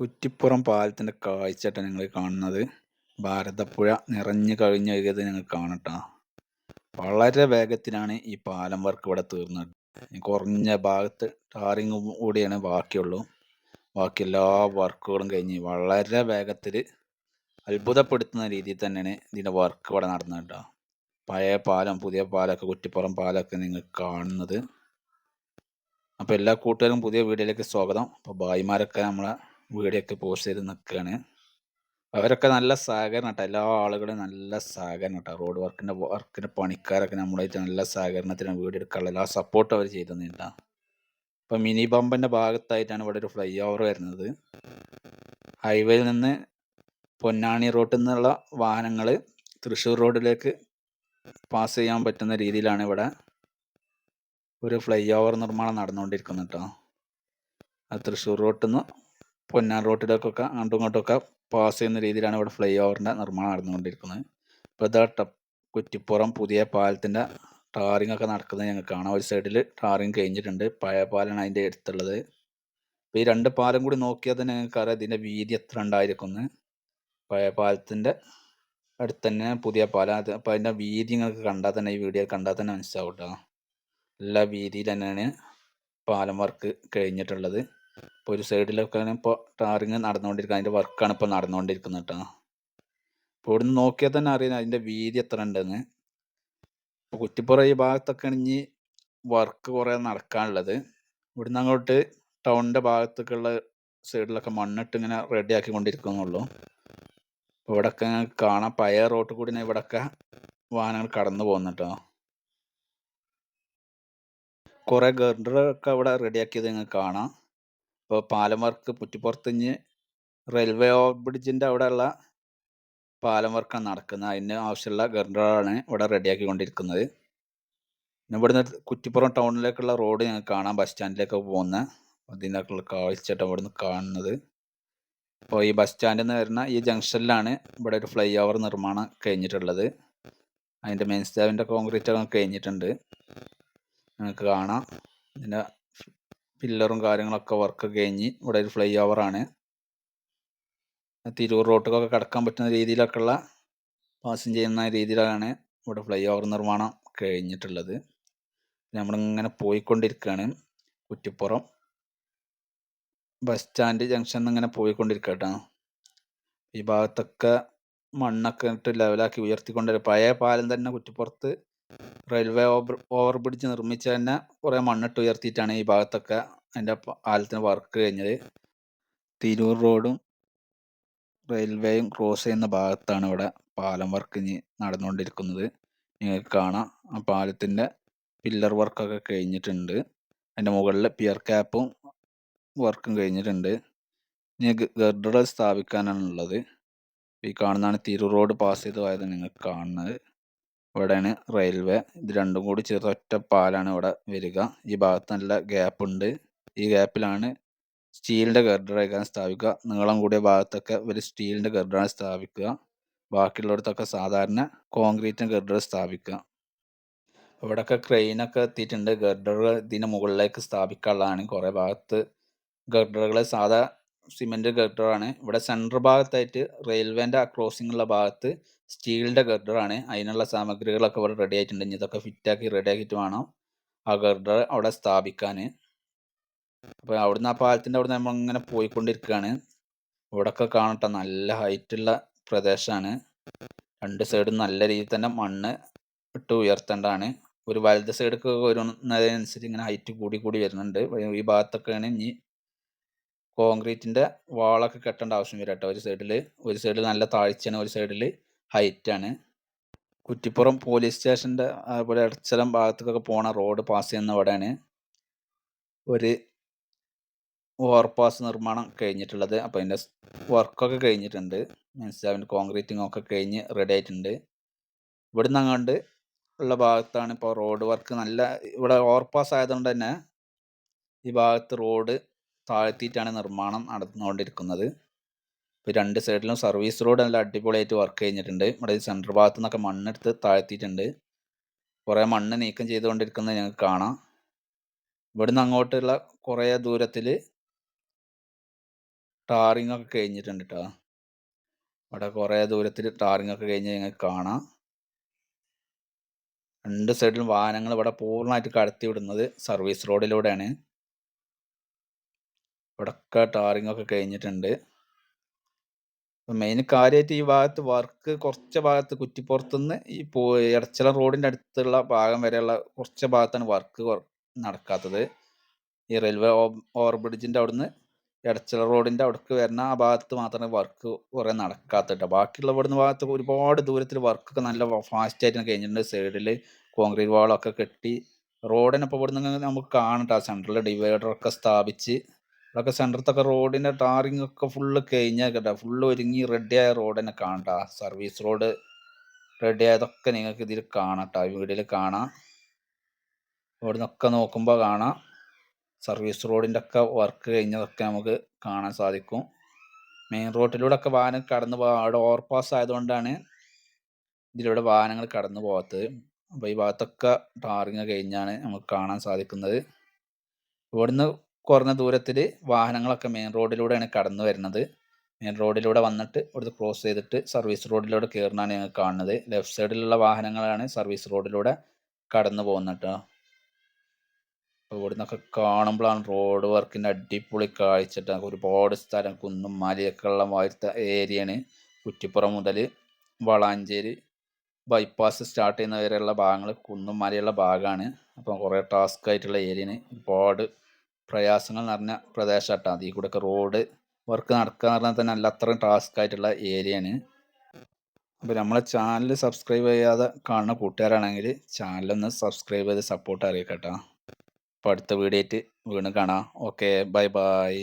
കുറ്റിപ്പുറം പാലത്തിന്റെ കാഴ്ചയായിട്ടാണ് നിങ്ങൾ കാണുന്നത്. ഭാരതപ്പുഴ നിറഞ്ഞു കവിഞ്ഞൊഴുകിയത് നിങ്ങൾ കാണട്ടോ വളരെ വേഗത്തിലാണ് ഈ പാലം വർക്ക് ഇവിടെ തീർന്നത്. കുറഞ്ഞ ഭാഗത്ത് ടാറിങ് കൂടിയാണ് ബാക്കിയുള്ളൂ. ബാക്കി എല്ലാ വർക്കുകളും കഴിഞ്ഞ് വളരെ വേഗത്തിൽ അത്ഭുതപ്പെടുത്തുന്ന രീതിയിൽ തന്നെയാണ് ഇതിന്റെ വർക്ക് ഇവിടെ നടന്നത് കേട്ടോ. പഴയ പാലം പുതിയ പാലമൊക്കെ കുറ്റിപ്പുറം പാലമൊക്കെ നിങ്ങൾ കാണുന്നത്. അപ്പോൾ എല്ലാ കൂട്ടുകാരും പുതിയ വീഡിയോയിലേക്ക് സ്വാഗതം. അപ്പോൾ ഭായിമാരൊക്കെ നമ്മളെ വീഡിയോ ഒക്കെ പോസ്റ്റ് ചെയ്ത് നിൽക്കുകയാണ് അവരൊക്കെ നല്ല സഹകരണം കേട്ടോ എല്ലാ ആളുകളും നല്ല സഹകരണം കേട്ടോ റോഡ് വർക്കിന്റെ വർക്കിന്റെ പണിക്കാരൊക്കെ നമ്മളായിട്ട് നല്ല സഹകരണത്തിന് വീഡിയോ എടുക്കാനുള്ള എല്ലാ സപ്പോർട്ടും അവർ ചെയ്തു തന്നിട്ടാ ഇപ്പം മിനി ബമ്പിന്റെ ഭാഗത്തായിട്ടാണ് ഇവിടെ ഒരു ഫ്ലൈ ഓവർ വരുന്നത് ഹൈവേയിൽ നിന്ന് പൊന്നാണി റോട്ടിൽ നിന്നുള്ള വാഹനങ്ങൾ തൃശ്ശൂർ റോഡിലേക്ക് പാസ് ചെയ്യാൻ പറ്റുന്ന രീതിയിലാണ് ഇവിടെ ഒരു ഫ്ലൈ ഓവർ നിർമ്മാണം നടന്നുകൊണ്ടിരിക്കുന്നത് കേട്ടോ അത് തൃശ്ശൂർ റോട്ടിൽ നിന്ന് പൊന്നാൻ റോട്ടിലേക്കൊക്കെ അങ്ങോട്ടും ഇങ്ങോട്ടൊക്കെ പാസ് ചെയ്യുന്ന രീതിയിലാണ് ഇവിടെ ഫ്ലൈ ഓവറിന്റെ നിർമ്മാണം നടന്നുകൊണ്ടിരിക്കുന്നത്. ഇപ്പോൾ ഇതാ ട കുറ്റിപ്പുറം പുതിയ പാലത്തിന്റെ ടാറിംഗ് ഒക്കെ നടക്കുന്നത് ഞങ്ങൾക്ക് കാണാം. ഒരു സൈഡിൽ ടാറിംഗ് കഴിഞ്ഞിട്ടുണ്ട്. പഴയ പാലാണ് അതിന്റെ അടുത്തുള്ളത്. അപ്പോൾ ഈ രണ്ട് പാലം കൂടി നോക്കിയാൽ തന്നെ ഞങ്ങൾക്ക് അറിയാം ഇതിന്റെ വീതി എത്ര ഉണ്ടായിരിക്കുന്നു. പഴയ പാലത്തിന്റെ അടുത്ത് തന്നെ പുതിയ പാലം. അപ്പോൾ അതിന്റെ വീതി നിങ്ങൾക്ക് കണ്ടാൽ തന്നെ ഈ വീഡിയോ കണ്ടാൽ തന്നെ മനസ്സിലാവും കേട്ടോ എല്ലാ വീതിയിൽ തന്നെയാണ് പാലം വർക്ക് കഴിഞ്ഞിട്ടുള്ളത്. ഇപ്പോൾ ഒരു സൈഡിലൊക്കെ ഇപ്പോൾ ടാറിങ് നടന്നുകൊണ്ടിരിക്കുക അതിന്റെ വർക്കാണ് ഇപ്പോൾ നടന്നുകൊണ്ടിരിക്കുന്നത് കേട്ടോ ഇപ്പോൾ ഇവിടുന്ന് നോക്കിയാൽ തന്നെ അറിയാം അതിന്റെ വീതി എത്ര ഉണ്ടെന്ന്. ഇപ്പോൾ കുറ്റിപ്പുറ ഈ ഭാഗത്തൊക്കെ ഇനി വർക്ക് കുറേ നടക്കാനുള്ളത്. ഇവിടുന്ന് അങ്ങോട്ട് ടൗണിന്റെ ഭാഗത്തൊക്കെയുള്ള സൈഡിലൊക്കെ മണ്ണിട്ട് ഇങ്ങനെ റെഡി ആക്കി കൊണ്ടിരിക്കുന്നുള്ളൂ. അപ്പോൾ ഇവിടെയൊക്കെ കാണാം പഴയ റോഡ് കൂടി ഇവിടൊക്കെ വാഹനങ്ങൾ കടന്നു പോകുന്നുട്ടോ കുറേ ഗർഡറൊക്കെ അവിടെ റെഡിയാക്കിയത് നിങ്ങൾക്ക് കാണാം. ഇപ്പോൾ പാലമർക്ക് പുറ്റിപ്പുറത്തിഞ്ഞ് റെയിൽവേ ഓവർ ബ്രിഡ്ജിന്റെ അവിടെയുള്ള പാലം വർക്കാണ് നടക്കുന്നത്. അതിന് ആവശ്യമുള്ള ഗർഡറാണ് ഇവിടെ റെഡിയാക്കി കൊണ്ടിരിക്കുന്നത് പിന്നെ ഇവിടുന്ന് കുറ്റിപ്പുറം ടൗണിലേക്കുള്ള റോഡ് ഞങ്ങൾക്ക് കാണാം. ബസ് സ്റ്റാൻഡിലേക്ക് പോകുന്ന അതിനൊക്കെയുള്ള കാഴ്ചയായിട്ട് ഇവിടുന്ന് കാണുന്നത്. അപ്പോൾ ഈ ബസ് സ്റ്റാൻഡിൽ നിന്ന് വരുന്ന ഈ ജംഗ്ഷനിലാണ് ഇവിടെ ഒരു ഫ്ലൈ ഓവർ നിർമ്മാണം കഴിഞ്ഞിട്ടുള്ളത്. അതിന്റെ മെയിൻ സ്റ്റാബിന്റെ കോൺക്രീറ്റ് ഒക്കെ കഴിഞ്ഞിട്ടുണ്ട്. നിങ്ങൾക്ക് കാണാം. ഇതിന്റെ പില്ലറും കാര്യങ്ങളൊക്കെ വർക്ക് കഴിഞ്ഞ് ഇവിടെ ഒരു ഫ്ലൈ ഓവറാണ് തിരൂർ റോട്ടിലൊക്കെ കടക്കാൻ പറ്റുന്ന രീതിയിലൊക്കെയുള്ള പാസിങ് ചെയ്യുന്ന രീതിയിലാണ് ഇവിടെ ഫ്ലൈ ഓവർ നിർമ്മാണം കഴിഞ്ഞിട്ടുള്ളത്. നമ്മളിങ്ങനെ പോയിക്കൊണ്ടിരിക്കുകയാണ് കുറ്റിപ്പുറം. ബസ് സ്റ്റാൻഡ് ജംഗ്ഷൻ ഇങ്ങനെ പോയിക്കൊണ്ടിരിക്കുക കേട്ടോ ഈ ഭാഗത്തൊക്കെ മണ്ണൊക്കെ ഇട്ട് ലെവലാക്കി ഉയർത്തിക്കൊണ്ട് പഴയ പാലം തന്നെ കുറ്റിപ്പുറത്ത് റെയിൽവേ ഓവർ ബ്രിഡ്ജ് നിർമ്മിച്ച തന്നെ കുറേ മണ്ണിട്ട് ഉയർത്തിയിട്ടാണ് ഈ ഭാഗത്തൊക്കെ അതിന്റെ പാലത്തിന് വർക്ക് കഴിഞ്ഞത്. തിരൂർ റോഡും റെയിൽവേയും ക്രോസ് ചെയ്യുന്ന ഭാഗത്താണ് ഇവിടെ പാലം വർക്ക് ഇനി നടന്നുകൊണ്ടിരിക്കുന്നത്. നിങ്ങൾക്ക് കാണാം. ആ പാലത്തിന്റെ പില്ലർ വർക്കൊക്കെ കഴിഞ്ഞിട്ടുണ്ട്. അതിന്റെ മുകളിൽ പിയർ ക്യാപ്പും വർക്കും കഴിഞ്ഞിട്ടുണ്ട്. ഇനി ഗർഡർ സ്ഥാപിക്കാനാണുള്ളത്. ഈ കാണുന്നതാണ് തിരൂർ റോഡ് പാസ് ചെയ്ത് പോയത് നിങ്ങൾക്ക് കാണുന്നത്. ഇവിടെയാണ് റെയിൽവേ ഇത് രണ്ടും കൂടി ചേർത്ത് ഒറ്റ പാലാണ് ഇവിടെ വരിക. ഈ ഭാഗത്ത് നല്ല ഗ്യാപ്പ് ഉണ്ട്. ഈ ഗ്യാപ്പിലാണ് സ്റ്റീലിന്റെ ഗർഡറൊക്കെ സ്ഥാപിക്കുക. നീളം കൂടിയ ഭാഗത്തൊക്കെ ഒരു സ്റ്റീലിന്റെ ഗർഡറാണ് സ്ഥാപിക്കുക. ബാക്കിയുള്ളിടത്തൊക്കെ സാധാരണ കോൺക്രീറ്റിന്റെ ഗർഡർ സ്ഥാപിക്കുക. ഇവിടെയൊക്കെ ക്രെയിനൊക്കെ എത്തിയിട്ടുണ്ട്. ഗർഡറുകൾ ഇതിന് മുകളിലേക്ക് സ്ഥാപിക്കാനുള്ളതാണ്. കുറേ ഭാഗത്ത് ഗർഡറുകൾ സാധാ സിമെന്റ് ഗർഡറാണ്. ഇവിടെ സെന്റർ ഭാഗത്തായിട്ട് റെയിൽവേന്റെ ഉള്ള ഭാഗത്ത് സ്റ്റീലിന്റെ ഗർഡറാണ്. അതിനുള്ള സാമഗ്രികളൊക്കെ ഇവിടെ റെഡി ആയിട്ടുണ്ട്. ഇനി ഇതൊക്കെ ഫിറ്റാക്കി റെഡി ആക്കിയിട്ട് വേണം ആ ഗർഡർ അവിടെ സ്ഥാപിക്കാൻ അപ്പോൾ അവിടുന്ന് ആ പാലത്തിന്റെ അവിടെ നമ്മൾ ഇങ്ങനെ പോയിക്കൊണ്ടിരിക്കുകയാണ്. ഇവിടെയൊക്കെ കാണട്ടെ നല്ല ഹൈറ്റുള്ള പ്രദേശമാണ് രണ്ട് സൈഡും നല്ല രീതിയിൽ തന്നെ മണ്ണ് ഇട്ട് ഉയർത്തേണ്ടതാണ്. ഒരു വലത് സൈഡൊക്കെ വരുന്നതിനനുസരിച്ച് ഇങ്ങനെ ഹൈറ്റ് കൂടി കൂടി വരുന്നുണ്ട്. ഈ ഭാഗത്തൊക്കെയാണ് ഇനി കോൺക്രീറ്റിന്റെ വാളൊക്കെ കെട്ടേണ്ട ആവശ്യം വരും കേട്ടോ ഒരു സൈഡിൽ ഒരു സൈഡിൽ നല്ല താഴ്ചയാണ് ഒരു സൈഡിൽ ഹൈറ്റാണ് കുറ്റിപ്പുറം പോലീസ് സ്റ്റേഷന്റെ അതുപോലെ ഇടച്ചലം ഭാഗത്തേക്കൊക്കെ പോണ റോഡ് പാസ് ചെയ്യുന്ന അവിടെയാണ് ഒരു ഓവർപാസ് നിർമ്മാണം കഴിഞ്ഞിട്ടുള്ളത്. അപ്പോൾ അതിന്റെ വർക്കൊക്കെ കഴിഞ്ഞിട്ടുണ്ട്. മീൻസ് അതിന്റെ കോൺക്രീറ്റിംഗ് ഒക്കെ കഴിഞ്ഞ് റെഡി ആയിട്ടുണ്ട്. ഇവിടുന്ന് അങ്ങോട്ട് ഉള്ള ഭാഗത്താണ് ഇപ്പോൾ റോഡ് വർക്ക് നല്ല ഇവിടെ ഓവർപാസ് ആയതുകൊണ്ട് തന്നെ ഈ ഭാഗത്ത് റോഡ് താഴ്ത്തിയിട്ടാണ് നിർമ്മാണം നടന്നുകൊണ്ടിരിക്കുന്നത്. ഇപ്പോൾ രണ്ട് സൈഡിലും സർവീസ് റോഡ് നല്ല അടിപൊളിയായിട്ട് വർക്ക് കഴിഞ്ഞിട്ടുണ്ട്. ഇവിടെ സെന്റർ ഭാഗത്തു നിന്നൊക്കെ മണ്ണെടുത്ത് താഴ്ത്തിയിട്ടുണ്ട് കുറേ മണ്ണ് നീക്കം ചെയ്തുകൊണ്ടിരിക്കുന്നത് ഞങ്ങൾക്ക് കാണാം. ഇവിടുന്ന് അങ്ങോട്ടുള്ള കുറേ ദൂരത്തിൽ ടാറിങ് ഒക്കെ കഴിഞ്ഞിട്ടുണ്ട് കേട്ടോ ഇവിടെ കുറേ ദൂരത്തിൽ ടാറിങ് ഒക്കെ കഴിഞ്ഞ് ഞങ്ങൾക്ക് കാണാം. രണ്ട് സൈഡിലും വാഹനങ്ങൾ ഇവിടെ പൂർണമായിട്ട് കടത്തി വിടുന്നത് സർവീസ് റോഡിലൂടെയാണ്. ഇവിടൊക്കെ ടാറിംഗ് ഒക്കെ കഴിഞ്ഞിട്ടുണ്ട്. മെയിൻ കാര്യമായിട്ട് ഈ ഭാഗത്ത് വർക്ക് കുറച്ച് ഭാഗത്ത് കുറ്റിപ്പുറത്തുനിന്ന് ഈ പോ എടച്ചില റോഡിന്റെ അടുത്തുള്ള ഭാഗം വരെയുള്ള കുറച്ച് ഭാഗത്താണ് വർക്ക് നടക്കാത്തത്. ഈ റെയിൽവേ ഓവർ ബ്രിഡ്ജിന്റെ അവിടുന്ന് ഇടച്ചില റോഡിന്റെ അവിടേക്ക് വരുന്ന ആ ഭാഗത്ത് മാത്രമേ വർക്ക് കുറെ നടക്കാത്ത ട്ടോ. ബാക്കിയുള്ള ഇവിടുന്ന് ഭാഗത്ത് ഒരുപാട് ദൂരത്തിൽ വർക്കൊക്കെ നല്ല ഫാസ്റ്റ് ആയിട്ട് കഴിഞ്ഞിട്ടുണ്ട്. സൈഡിൽ കോൺക്രീറ്റ് വാളൊക്കെ കെട്ടി റോഡിനെ ഇപ്പോൾ ഇവിടുന്ന് നമുക്ക് കാണട്ടെ ആ ഡിവൈഡർ ഒക്കെ സ്ഥാപിച്ച് ഇവിടൊക്കെ സെന്ററത്തൊക്കെ റോഡിന്റെ ടാറിങ് ഒക്കെ ഫുള്ള് കഴിഞ്ഞാൽ കേട്ടോ ഫുള്ള് ഒരുങ്ങി റെഡിയായ റോഡിനെ കാണണ്ട സർവീസ് റോഡ് റെഡി ആയതൊക്കെ നിങ്ങൾക്ക് ഇതിൽ കാണട്ടോ ഈ വീഡിയോയിൽ കാണാം. ഇവിടുന്നൊക്കെ നോക്കുമ്പോൾ കാണാം. സർവീസ് റോഡിന്റെ ഒക്കെ വർക്ക് കഴിഞ്ഞതൊക്കെ നമുക്ക് കാണാൻ സാധിക്കും. മെയിൻ റോഡിലൂടെ ഒക്കെ വാഹനം കടന്നു പോകാം അവിടെ ഓവർപാസ് ആയതുകൊണ്ടാണ് ഇതിലൂടെ വാഹനങ്ങൾ കടന്നു പോകാത്തത്. അപ്പോൾ ഈ ഭാഗത്തൊക്കെ ടാറിങ് കഴിഞ്ഞാണ് നമുക്ക് കാണാൻ സാധിക്കുന്നത്. ഇവിടുന്ന് കുറഞ്ഞ ദൂരത്തിൽ വാഹനങ്ങളൊക്കെ മെയിൻ റോഡിലൂടെയാണ് കടന്നു വരുന്നത്. മെയിൻ റോഡിലൂടെ വന്നിട്ട് ഇവിടുത്തെ ക്രോസ് ചെയ്തിട്ട് സർവീസ് റോഡിലൂടെ കയറുന്നതാണ് ഞങ്ങൾ കാണുന്നത്. ലെഫ്റ്റ് സൈഡിലുള്ള വാഹനങ്ങളാണ് സർവീസ് റോഡിലൂടെ കടന്നു പോകുന്നത്. അപ്പോൾ ഇവിടുന്നൊക്കെ കാണുമ്പോഴാണ് റോഡ് വർക്കിന്റെ അടിപൊളി കാഴ്ച ട്ടോ. ഒരുപാട് സ്ഥലം കുന്നും മലയൊക്കെ ഉള്ള ഏരിയയാണ്. കുറ്റിപ്പുറം മുതൽ വളാഞ്ചേരി ബൈപ്പാസ് സ്റ്റാർട്ട് ചെയ്യുന്ന വരെയുള്ള ഭാഗങ്ങൾ കുന്നും മലയുള്ള ഭാഗമാണ്. അപ്പോൾ കുറേ ടാസ്ക് ആയിട്ടുള്ള ഏരിയയാണ്. ഒരുപാട് പ്രയാസങ്ങൾ നിറഞ്ഞ പ്രദേശമാണ് ട്ടോ. അതിൽ കൂടെയൊക്കെ റോഡ് വർക്ക് നടക്കുക എന്ന് പറഞ്ഞാൽ തന്നെ നല്ല അത്രയും ടാസ്ക് ആയിട്ടുള്ള ഏരിയയാണ്. അപ്പോൾ നമ്മളെ ചാനൽ സബ്സ്ക്രൈബ് ചെയ്യാതെ കാണുന്ന കൂട്ടുകാരാണെങ്കിൽ ചാനലൊന്ന് സബ്സ്ക്രൈബ് ചെയ്ത് സപ്പോർട്ട് അറിയിക്കട്ടോ. അപ്പോൾ അടുത്ത വീഡിയോ ആയിട്ട് വീണ്ടും കാണാം. Okay bye bye.